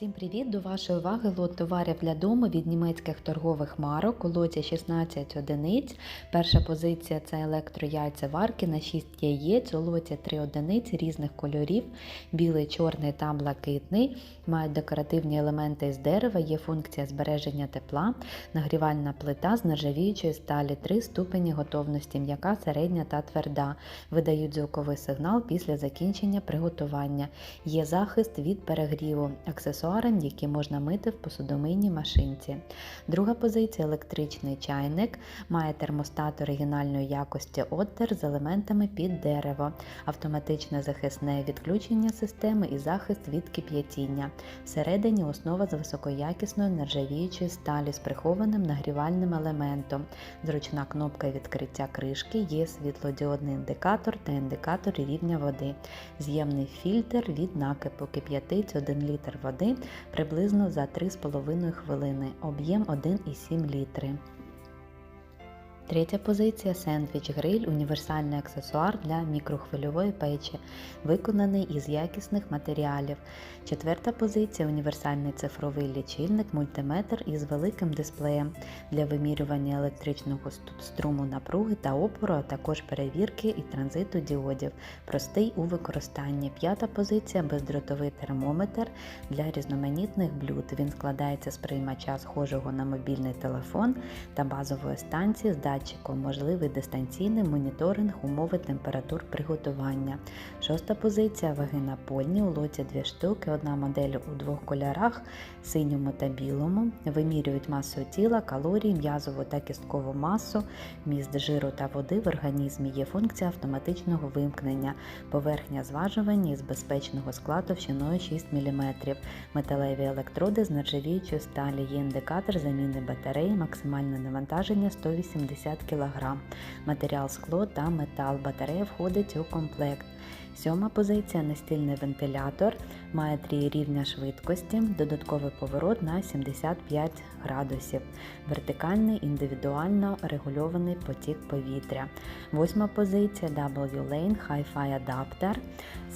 Всім привіт! До вашої уваги лот товарів для дому від німецьких торгових марок у лоті 16 одиниць. Перша позиція це електрояйця варки на 6 яєць. У лоті 3 одиниці різних кольорів: білий, чорний та блакитний. Мають декоративні елементи з дерева, є функція збереження тепла, нагрівальна плита з нержавіючої сталі, 3 ступені готовності, м'яка, середня та тверда. Видають звуковий сигнал після закінчення приготування. Є захист від перегріву, аксесуари, які можна мити в посудомийній машинці. Друга позиція електричний чайник, має термостат оригінальної якості Otter з елементами під дерево, автоматичне захисне відключення системи і захист від кип'ятіння. Всередині основа з високоякісної нержавіючої сталі з прихованим нагрівальним елементом, зручна кнопка відкриття кришки, є світлодіодний індикатор та індикатор рівня води, з'ємний фільтр від накипу. Кип'ятить 1 літр води приблизно за 3,5 хвилини, об'єм 1,7 літри. Третя позиція сендвіч гриль універсальний аксесуар для мікрохвильової печі, виконаний із якісних матеріалів. Четверта позиція універсальний цифровий лічильник мультиметр із великим дисплеєм для вимірювання електричного струму напруги та опору, а також перевірки і транзиту діодів. Простий у використанні. П'ята позиція бездротовий термометр для різноманітних блюд. Він складається з приймача схожого на мобільний телефон та базової станції з датчиком, можливий дистанційний моніторинг умови температур приготування. Шоста позиція ваги напольні у лоті дві штуки, одна модель у двох кольорах синьому та білому. Вимірюють масу тіла, калорії, м'язову та кісткову масу, міст жиру та води в організмі. Є функція автоматичного вимкнення, поверхня зважування із безпечного скла товщиною 6 мм, металеві електроди з нержавіючої сталі, є індикатор заміни батареї, максимальне навантаження 180 кг. Матеріал скло та метал. Батарея входить у комплект. Сьома позиція настільний вентилятор, має три рівня швидкості, додатковий поворот на 75 градусів, вертикальний індивідуально регульований потік повітря. Восьма позиція W-Lane Hi-Fi адаптер,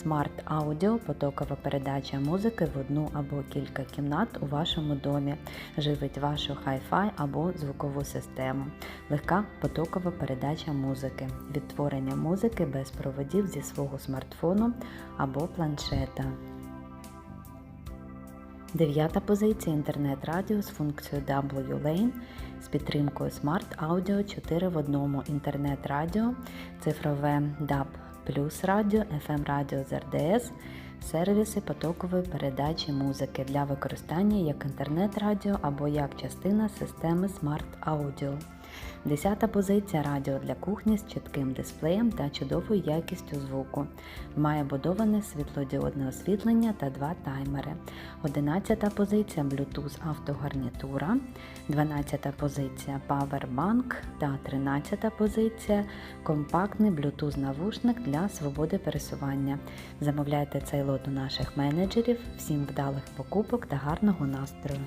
Smart Audio, потокова передача музики в одну або кілька кімнат у вашому домі, живить вашу Hi-Fi або звукову систему, легка потокова передача музики, відтворення музики без проводів зі свого смартфону або планшета. Дев'ята позиція інтернет-радіо з функцією W-Lane з підтримкою Smart Audio 4 в 1, інтернет-радіо, цифрове DAB плюс радіо, FM радіо з РДС, сервіси потокової передачі музики для використання як інтернет-радіо або як частина системи Smart Audio. Десята позиція радіо для кухні з чітким дисплеєм та чудовою якістю звуку. Має будоване світлодіодне освітлення та два таймери. Одинадцята позиція Bluetooth автогарнітура. 12 позиція Powerbank та 13 позиція компактний Bluetooth навушник для свободи пересування. Замовляйте цей лот у наших менеджерів. Всім вдалих покупок та гарного настрою!